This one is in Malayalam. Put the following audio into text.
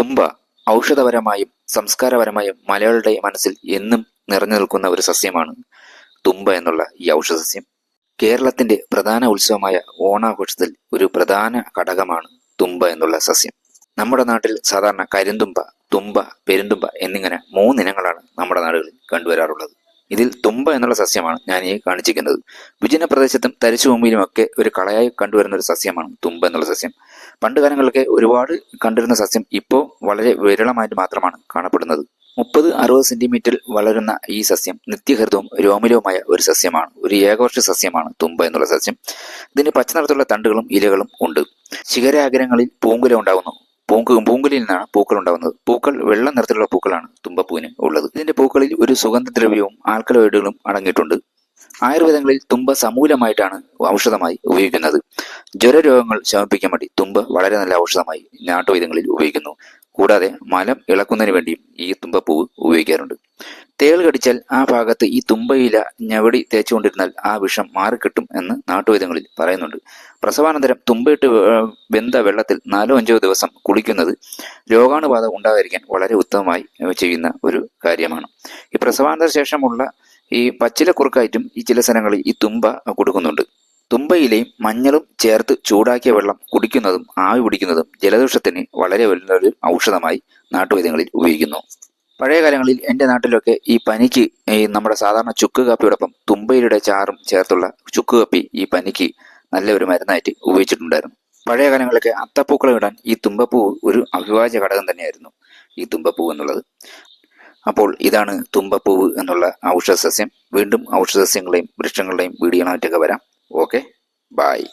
തുമ്പ ഔഷധപരമായും സംസ്കാരപരമായും മലയാളിയുടെ മനസ്സിൽ എന്നും നിറഞ്ഞു നിൽക്കുന്ന ഒരു സസ്യമാണ് തുമ്പ എന്നുള്ള ഈ ഔഷധസസ്യം. കേരളത്തിന്റെ പ്രധാന ഉത്സവമായ ഓണാഘോഷത്തിൽ ഒരു പ്രധാന ഘടകമാണ് തുമ്പ എന്നുള്ള സസ്യം. നമ്മുടെ നാട്ടിൽ സാധാരണ കരിന്തുമ്പ തുമ്പ പെരുന്തുമ്പ എന്നിങ്ങനെ മൂന്നിനങ്ങളാണ് നമ്മുടെ നാടുകളിൽ കണ്ടുവരാറുള്ളത്. ഇതിൽ തുമ്പ എന്നുള്ള സസ്യമാണ് ഞാൻ ഈ കാണിച്ചിരിക്കുന്നത്. വിജന പ്രദേശത്തും തരിശുഭൂമിയിലുമൊക്കെ ഒരു കളയായി കണ്ടുവരുന്ന ഒരു സസ്യമാണ് തുമ്പ എന്നുള്ള സസ്യം. പണ്ട് കാലങ്ങളിലൊക്കെ ഒരുപാട് കണ്ടിരുന്ന സസ്യം ഇപ്പോൾ വളരെ വിരളമായിട്ട് മാത്രമാണ് കാണപ്പെടുന്നത്. മുപ്പത് അറുപത് സെന്റിമീറ്ററിൽ വളരുന്ന ഈ സസ്യം നിത്യഹരിതവും രോമലവുമായ ഒരു സസ്യമാണ്. ഒരു ഏകവർഷ സസ്യമാണ് തുമ്പ എന്നുള്ള സസ്യം. ഇതിന് പച്ച നിറത്തുള്ള തണ്ടുകളും ഇലകളും ഉണ്ട്. ശിഖരാഗ്രങ്ങളിൽ പൂങ്കുല ഉണ്ടാകുന്നു. പൂങ്ക് പൂങ്കുലിൽ നിന്നാണ് പൂക്കൾ ഉണ്ടാകുന്നത്. പൂക്കൾ വെള്ള നിറത്തിലുള്ള പൂക്കളാണ് തുമ്പപ്പൂവിന് ഉള്ളത്. ഇതിന്റെ പൂക്കളിൽ ഒരു സുഗന്ധദ്രവ്യവും ആൽക്കലോയിഡുകളും അടങ്ങിയിട്ടുണ്ട്. ആയുർവേദങ്ങളിൽ തുമ്പ സമൂലമായിട്ടാണ് ഔഷധമായി ഉപയോഗിക്കുന്നത്. ജ്വരരോഗങ്ങൾ ശമിപ്പിക്കാൻ വേണ്ടി തുമ്പ വളരെ നല്ല ഔഷധമായി നാട്ടുവൈദ്യങ്ങളിൽ ഉപയോഗിക്കുന്നു. കൂടാതെ മലം ഇളക്കുന്നതിന് വേണ്ടിയും ഈ തുമ്പപ്പൂവ് ഉപയോഗിക്കാറുണ്ട്. തേൾ കടിച്ചാൽ ആ ഭാഗത്ത് ഈ തുമ്പയില ഞവടി തേച്ചുകൊണ്ടിരുന്നാൽ ആ വിഷം മാറിക്കിട്ടും എന്ന് നാട്ടുവൈദ്യങ്ങളിൽ പറയുന്നുണ്ട്. പ്രസവാനന്തരം തുമ്പയിട്ട് വെന്ത വെള്ളത്തിൽ നാലോ അഞ്ചോ ദിവസം കുളിക്കുന്നത് രോഗാണുബാധ ഉണ്ടാകാതിരിക്കാൻ വളരെ ഉത്തമമായി ചെയ്യുന്ന ഒരു കാര്യമാണ്. ഈ പ്രസവാനന്തര ശേഷമുള്ള ഈ പച്ചില കുറുക്കായിട്ടും ഈ ചില സ്ഥലങ്ങളിൽ ഈ തുമ്പ കൊടുക്കുന്നുണ്ട്. തുമ്പയിലയും മഞ്ഞളും ചേർത്ത് ചൂടാക്കിയ വെള്ളം കുടിക്കുന്നതും ആവി പിടിക്കുന്നതും ജലദോഷത്തിന് വളരെ വലിയൊരു ഔഷധമായി നാട്ടുവൈദ്യങ്ങളിൽ ഉപയോഗിക്കുന്നു. പഴയ കാലങ്ങളിൽ എന്റെ നാട്ടിലൊക്കെ ഈ പനിക്ക് ഈ നമ്മുടെ സാധാരണ ചുക്ക് കാപ്പിയോടൊപ്പം തുമ്പയിലയുടെ ചാറും ചേർത്തുള്ള ചുക്ക് കാപ്പി ഈ പനിക്ക് നല്ല ഒരു മരുന്നായിട്ട് ഉപയോഗിച്ചിട്ടുണ്ടായിരുന്നു. പഴയ കാലങ്ങളിലൊക്കെ അത്തപ്പൂക്കളം ഇടാൻ ഈ തുമ്പപ്പൂ ഒരു അവിഭാജ്യ ഘടകം തന്നെയായിരുന്നു ഈ തുമ്പപ്പൂ എന്നുള്ളത്. അപ്പോൾ ഇതാണ് തുമ്പപ്പൂവ് എന്നുള്ള ഔഷധ സസ്യം വീണ്ടും ഔഷധസസ്യങ്ങളെയും വൃക്ഷങ്ങളുടെയും വീഡിയോണായിട്ടൊക്കെ വരാം. Okay bye